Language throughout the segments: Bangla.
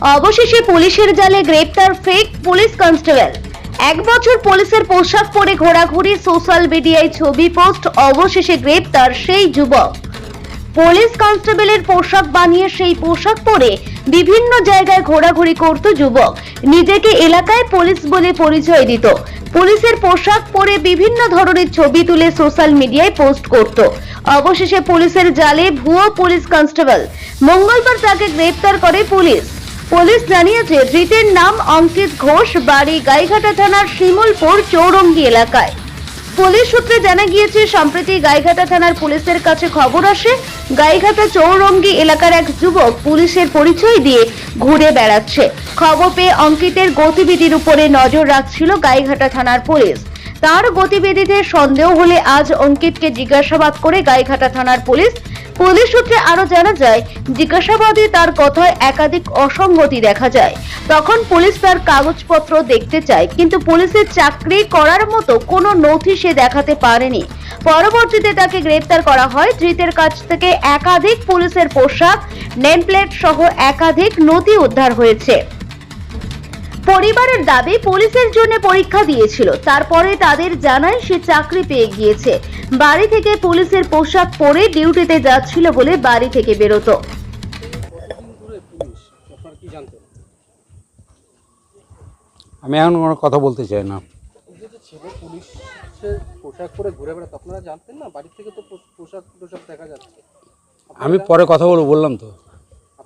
অবশেষে পুলিশের জালে গ্রেপ্তার ফেক পুলিশ কনস্টেবল। এক বছর পুলিশের পোশাক পরে ঘোরাঘুরি, সোশ্যাল মিডিয়ায় ছবি পোস্ট, অবশেষে গ্রেপ্তার সেই যুবক। পুলিশ কনস্টেবলের পোশাক বানিয়ে সেই পোশাক পরে বিভিন্ন জায়গায় ঘোরাঘুরি করত যুবক। নিজেকে এলাকায় পুলিশ বলে পরিচয় দিত। পুলিশের পোশাক পরে বিভিন্ন ধরনের ছবি তুলে সোশ্যাল মিডিয়ায় পোস্ট করত। অবশেষে পুলিশের জালে ভুয়ো পুলিশ কনস্টেবল। মঙ্গলবার তাকে গ্রেপ্তার করে পুলিশ। পুলিশ জানিয়েছে, ধৃতের নাম অঙ্কিত ঘোষ, বাড়ি গাইঘাটা থানার শিমুলপুর, চৌরঙ্গি এলাকায়। পুলিশ সূত্রে জানা গিয়েছে, সম্প্রতি গাইঘাটা থানার পুলিশের কাছে খবর আসে, গাইঘাটা চৌরঙ্গি এলাকার এক যুবক পুলিশের পরিচয় দিয়ে ঘুরে বেড়াচ্ছে। খবর পেয়ে অঙ্কিতের গতিবিধির উপরে নজর রাখছিল গাইঘাটা থানার পুলিশ। তার গতিবিধিতে সন্দেহ হলে আজ অঙ্কিতকে জিজ্ঞাসাবাদ করে গাইঘাটা থানার পুলিশ পুলিশ সূত্রে আরও জানা যায়, জিজ্ঞাসাবাদে তার কথায় একাধিক অসঙ্গতি দেখা যায়। তখন পুলিশ তার কাগজপত্র দেখতে চায়, কিন্তু পুলিশের চাকরি করার মতো কোনো নথি সে দেখাতে পারেনি। পরবর্তীতে তাকে গ্রেপ্তার করা হয়, ধৃতের কাছ থেকে একাধিক পুলিশের পোশাক, নেমপ্লেট সহ একাধিক নথি উদ্ধার হয়েছে। পরিবারের দাবি পুলিশের জন্য পরীক্ষা দিয়েছিল। তারপরে তাদের জানায় সে চাকরি পেয়ে গিয়েছে। বাড়ি থেকে পুলিশের পোশাক পরে ডিউটিতে যাচ্ছিল বলে বাড়ি থেকে বেরোতো। আমি এখন কোনো কথা বলতে চাই না। ছেলে পুলিশের পোশাক পরে ঘুরে বেড়াতো আপনারা জানতেন না? বাড়ি থেকে তো পোশাক দেখা যাচ্ছে। আমি পরে কথা বলব বললাম তো।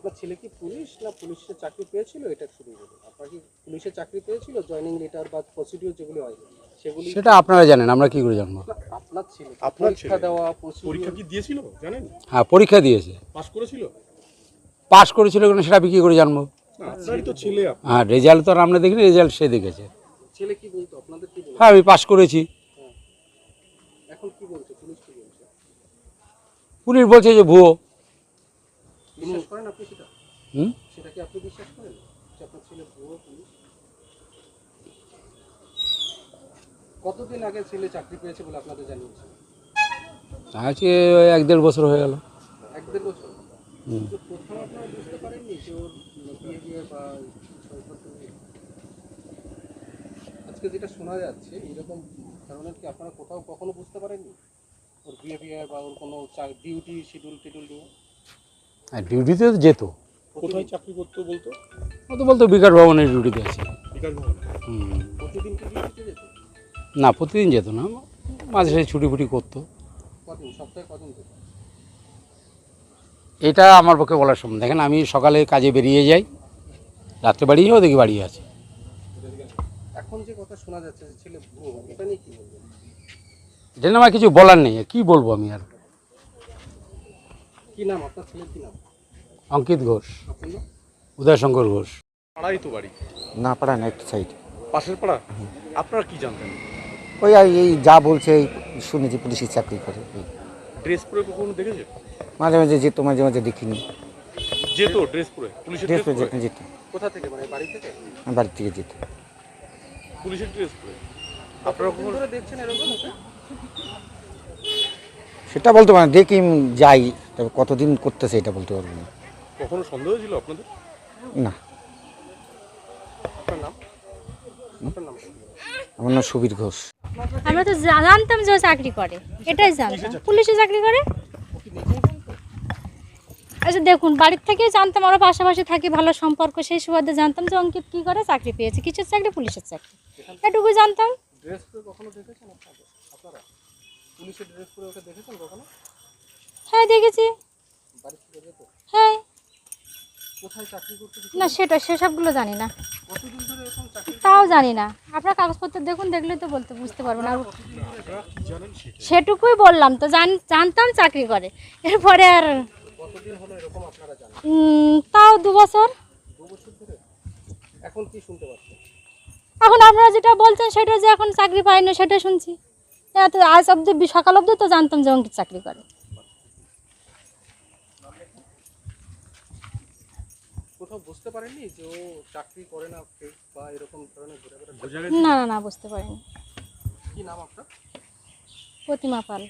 আপনার ছেলে কি পুলিশ না পুলিশের চাকরি পেয়েছিল? এটা শুরু করুন আপনার কি পুলিশের চাকরি পেয়েছিল? জয়নিং লেটার বা প্রসিডিউর যেগুলি হয় সেগুলি সেটা আপনারা জানেন আমরা কি করে জানব? আপনার ছেলে আপনার পরীক্ষা দেওয়া পরীক্ষা কি দিয়েছিল? জানেন? হ্যাঁ পরীক্ষা দিয়েছে। পাস করেছিল? পাস করেছিল কিনা সেটা আমি কি করে জানব? না তো ছেলে হ্যাঁ রেজাল্ট তো আর আমরা দেখিনি রেজাল্ট সে দেখেছে। ছেলে কি বলতো? আপনাদের কি বলতো? হ্যাঁ আমি পাস করেছি। এখন কি বলছে? পুলিশ কি বলছে? পুলিশ বলছে যে ভুয়ো বিশ্বাস করেন আপনি সেটা হুম? সেটা কি আপনি বিশ্বাস করেন? আপনার ছেলে ভুয়ো পুলিশ কতদিন আগে ছেলে চাকরি পেয়েছে বলে আপনাদের জানিয়েছে আজকে এক দেড় বছর হয়ে গেল। এক দেড় বছর? প্রথম আপনারা বুঝতে পারেননি যে ওর বিহেভিয়ার বা আজকে যেটা শোনা যাচ্ছে এরকম ধরনের কি আপনারা কোথাও কখনো বুঝতে পারেননি? ওর বিহেভিয়ার বা ওর কোনো ডিউটি শিডিউল টিডিউল নিয়ে? আর ডিউটিতে যেত। কোথায় চাকরি করতো বলতো? ও তো বলতো বিকাশ ভবনের ডিউটিতে আছে। বিকাশ ভবনে? হুম। প্রতিদিন কি ডিউটিতে যেত? না প্রতিদিন যেত না। মাঝে সাঝে ছুটি ফুটি করতো। সপ্তাহে এটা আমার পক্ষে বলার সম্ভব। দেখেন আমি সকালে কাজে বেরিয়ে যাই। রাত্রে বাড়ি যাও দেখি বাড়ি আছে। এখন যে কথা শোনা যাচ্ছে যে ছেলে এটা নিয়ে কি বলবেন? এটা নিয়ে আমার কিছু বলার নেই। কি বলব আমি আর? কি নাম? আপনার ছেলের কি নাম? অঙ্কিত ঘোষ। উদয়শঙ্কর ঘোষ। পাড়াই তো বাড়ি? না পাড়া না একটা সাইড পাশের পাড়া? আপনারা কি জানতেন? ওই আর এই যা বলছে এই শুনেছি পুলিশের চাকরি করে এই। ড্রেস পরে কখনো দেখেছে মাঝে মাঝে যেত মাঝে মাঝে দেখিনি। যেত ড্রেস পরে? পুলিশের ড্রেস ড্রেস পরে পরে? যেত কোথা থেকে মানে বাড়ি থেকে? বাড়ি থেকে যেত। পুলিশের ড্রেস পরে? আপনারা কখনো দেখছেন এরকম সেটা বলতে পারি না, দেখি উম, যাই। তবে কতদিন করতেছে এটা বলতে পারব না। কখনো সন্দেহ ছিল আপনাদের? না। আপনার নাম? আপনার নাম? আমার নাম সুবীর ঘোষ। আমরা তো জানতাম যে ও চাকরি করে। এটাই জানতাম। পুলিশে চাকরি করে? আচ্ছা দেখুন বাড়ির থেকে জানতাম আমরা পাশাপাশি থাকি ভালো সম্পর্ক সেই সুবাদে জানতাম যে অঙ্কিত কী করে চাকরি পেয়েছে। কিসের চাকরি? পুলিশের চাকরি। এটুকু জানতাম। ড্রেস পরে কখনো দেখেছেন আপনাদের? আপনারা? পুলিশের ড্রেস পরে ওকে দেখেছেন কখনো? হ্যাঁ দেখেছি। হ্যাঁ কোথায় চাকরি করতে গেছে? না সেটা সেসবগুলো জানি না। তাও জানি না। আপনার কাগজপত্র দেখুন দেখলেই তো বলতে বুঝতে পারবেন আর সেটুকুই বললাম তো জান জানতাম চাকরি করে। এরপরে আর তাও দু বছর। এখন কি শুনতে পাচ্ছেন? এখন আপনারা যেটা বলছেন সেটা যে এখন চাকরি পাইনি সেটা শুনছি। এত আজ অব্দি সকাল অব্দি তো জানতাম যে অঙ্কিত চাকরি করে। কোথাও বুঝতে পারেননি যে ও চাকরি করে না বা এরকম ধরনের ঘুরে ঘুরে না না না বুঝতে পারিনি। কি নাম আপনার? প্রতিমা পাল।